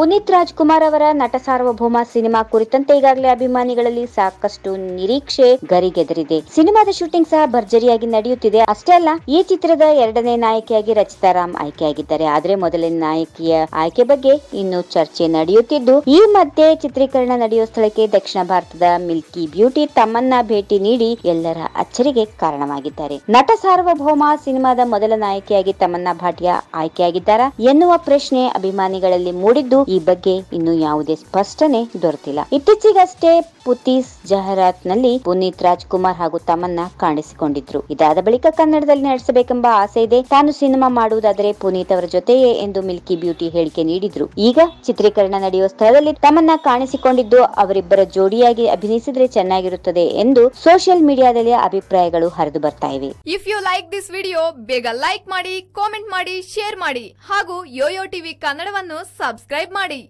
ಪುನೀತ್ ರಾಜ್ಕುಮಾರ್ ಅವರ ನಟ ಸಾರ್ವಭೌಮ ಸಿನಿಮಾ ಕುರಿತಂತೆ ಈಗಾಗಲೇ ಅಭಿಮಾನಿಗಳಲ್ಲಿ ಸಾಕಷ್ಟು ನಿರೀಕ್ಷೆ ಗರಿಗೆದರಿದೆ. ಸಿನಿಮಾದ ಶೂಟಿಂಗ್ ಸಹ ಭರ್ಜರಿಯಾಗಿ ನಡೆಯುತ್ತಿದೆ. ಅಷ್ಟೇ ಅಲ್ಲ, ಈ ಚಿತ್ರದ ಎರಡನೇ ನಾಯಕಿಯಾಗಿ ರಚಿತಾ ರಾಮ್ ಆಯ್ಕೆಯಾಗಿದ್ದಾರೆ. ಆದ್ರೆ ಮೊದಲನೇ ನಾಯಕಿಯ ಆಯ್ಕೆ ಬಗ್ಗೆ ಇನ್ನು ಚರ್ಚೆ ನಡೆಯುತ್ತಿದ್ದು, ಈ ಮಧ್ಯೆ ಚಿತ್ರೀಕರಣ ನಡೆಯುವ ಸ್ಥಳಕ್ಕೆ ದಕ್ಷಿಣ ಭಾರತದ ಮಿಲ್ಕಿ ಬ್ಯೂಟಿ ತಮ್ಮನ್ನ ಭೇಟಿ ನೀಡಿ ಎಲ್ಲರ ಅಚ್ಚರಿಗೆ ಕಾರಣವಾಗಿದ್ದಾರೆ. ನಟ ಸಾರ್ವಭೌಮ ಸಿನಿಮಾದ ಮೊದಲ ನಾಯಕಿಯಾಗಿ ತಮ್ಮನ್ನ ಭಾಟಿಯಾ ಆಯ್ಕೆಯಾಗಿದ್ದಾರಾ ಎನ್ನುವ ಪ್ರಶ್ನೆ ಅಭಿಮಾನಿಗಳಲ್ಲಿ ಮೂಡಿದ್ದು ಈ ಬಗ್ಗೆ ಇನ್ನು ಯಾವುದೇ ಸ್ಪಷ್ಟನೆ ದೊರೆತಿಲ್ಲ. ಇತ್ತೀಚೆಗಷ್ಟೇ ಪುತೀಸ್ ಜಹರಾತ್ನಲ್ಲಿ ಪುನೀತ್ ರಾಜ್ಕುಮಾರ್ ಹಾಗೂ ತಮನ್ನ ಕಾಣಿಸಿಕೊಂಡಿದ್ರು. ಇದಾದ ಬಳಿಕ ಕನ್ನಡದಲ್ಲಿ ನಡೆಸಬೇಕೆಂಬ ಆಸೆ ಇದೆ. ತಾನು ಸಿನಿಮಾ ಮಾಡುವುದಾದರೆ ಪುನೀತ್ ಅವರ ಜೊತೆಯೇ ಎಂದು ಮಿಲ್ಕಿ ಬ್ಯೂಟಿ ಹೇಳಿಕೆ ನೀಡಿದ್ರು. ಈಗ ಚಿತ್ರೀಕರಣ ನಡೆಯುವ ಸ್ಥಳದಲ್ಲಿ ತಮನ್ನ ಕಾಣಿಸಿಕೊಂಡಿದ್ದು ಅವರಿಬ್ಬರ ಜೋಡಿಯಾಗಿ ಅಭಿನಯಿಸಿದ್ರೆ ಚೆನ್ನಾಗಿರುತ್ತದೆ ಎಂದು ಸೋಷಿಯಲ್ ಮೀಡಿಯಾದಲ್ಲಿ ಅಭಿಪ್ರಾಯಗಳು ಹರಿದು ಬರ್ತಾ ಇವೆ. If you like this video ಬೇಗ ಲೈಕ್ ಮಾಡಿ ಕಾಮೆಂಟ್ ಮಾಡಿ ಶೇರ್ ಮಾಡಿ ಹಾಗೂ ಯೋಯೋ ಟಿವಿ ಕನ್ನಡವನ್ನು ಸಬ್ಸ್ಕ್ರೈಬ್ ಮಾಡಿ.